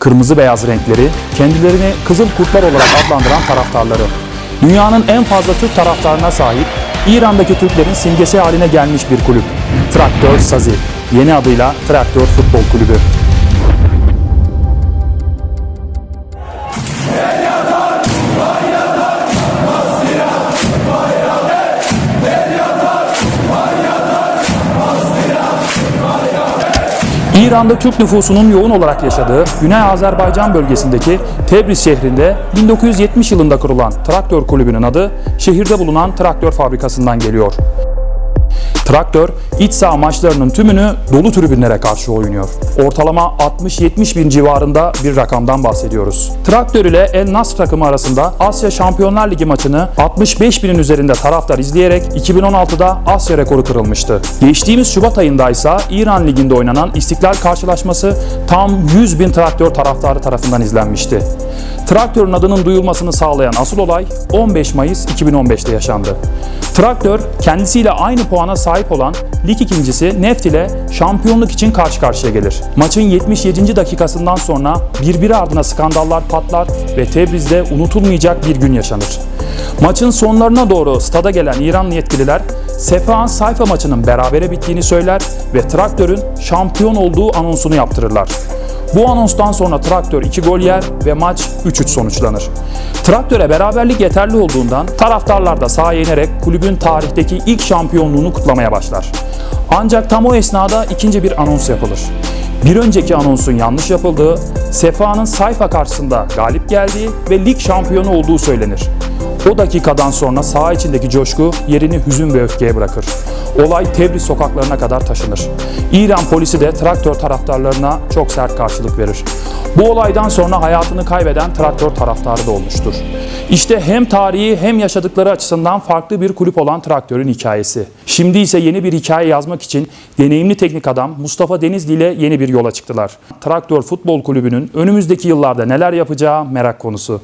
Kırmızı beyaz renkleri kendilerini Kızıl Kurtlar olarak adlandıran taraftarları. Dünyanın en fazla Türk taraftarına sahip İran'daki Türklerin simgesi haline gelmiş bir kulüp. Traktör Sazi. Yeni adıyla Traktör Futbol Kulübü. İran'da Türk nüfusunun yoğun olarak yaşadığı Güney Azerbaycan bölgesindeki Tebriz şehrinde 1970 yılında kurulan Traktör Kulübü'nün adı şehirde bulunan traktör fabrikasından geliyor. Traktör, iç saha maçlarının tümünü dolu tribünlere karşı oynuyor. Ortalama 60-70 bin civarında bir rakamdan bahsediyoruz. Traktör ile El Nasr takımı arasında Asya Şampiyonlar Ligi maçını 65 binin üzerinde taraftar izleyerek 2016'da Asya rekoru kırılmıştı. Geçtiğimiz Şubat ayında ise İran Ligi'nde oynanan İstiklal karşılaşması tam 100 bin traktör taraftarı tarafından izlenmişti. Traktörün adının duyulmasını sağlayan asıl olay 15 Mayıs 2015'te yaşandı. Traktör kendisiyle aynı puana sahip olan lig ikincisi Neft ile şampiyonluk için karşı karşıya gelir. Maçın 77. dakikasından sonra birbiri ardına skandallar patlar ve Tebriz'de unutulmayacak bir gün yaşanır. Maçın sonlarına doğru stada gelen İranlı yetkililer Sefahan Sayfa maçının berabere bittiğini söyler ve traktörün şampiyon olduğu anonsunu yaptırırlar. Bu anonstan sonra Traktör 2 gol yer ve maç 3-3 sonuçlanır. Traktöre beraberlik yeterli olduğundan taraftarlar da sahaya inerek kulübün tarihteki ilk şampiyonluğunu kutlamaya başlar. Ancak tam o esnada ikinci bir anons yapılır. Bir önceki anonsun yanlış yapıldığı, Sefa'nın sayfa karşısında galip geldiği ve lig şampiyonu olduğu söylenir. O dakikadan sonra saha içindeki coşku yerini hüzün ve öfkeye bırakır. Olay Tebriz sokaklarına kadar taşınır. İran polisi de traktör taraftarlarına çok sert karşılık verir. Bu olaydan sonra hayatını kaybeden traktör taraftarı da olmuştur. İşte hem tarihi hem yaşadıkları açısından farklı bir kulüp olan traktörün hikayesi. Şimdi ise yeni bir hikaye yazmak için deneyimli teknik adam Mustafa Denizli ile yeni bir yola çıktılar. Traktör Futbol Kulübü'nün önümüzdeki yıllarda neler yapacağı merak konusu.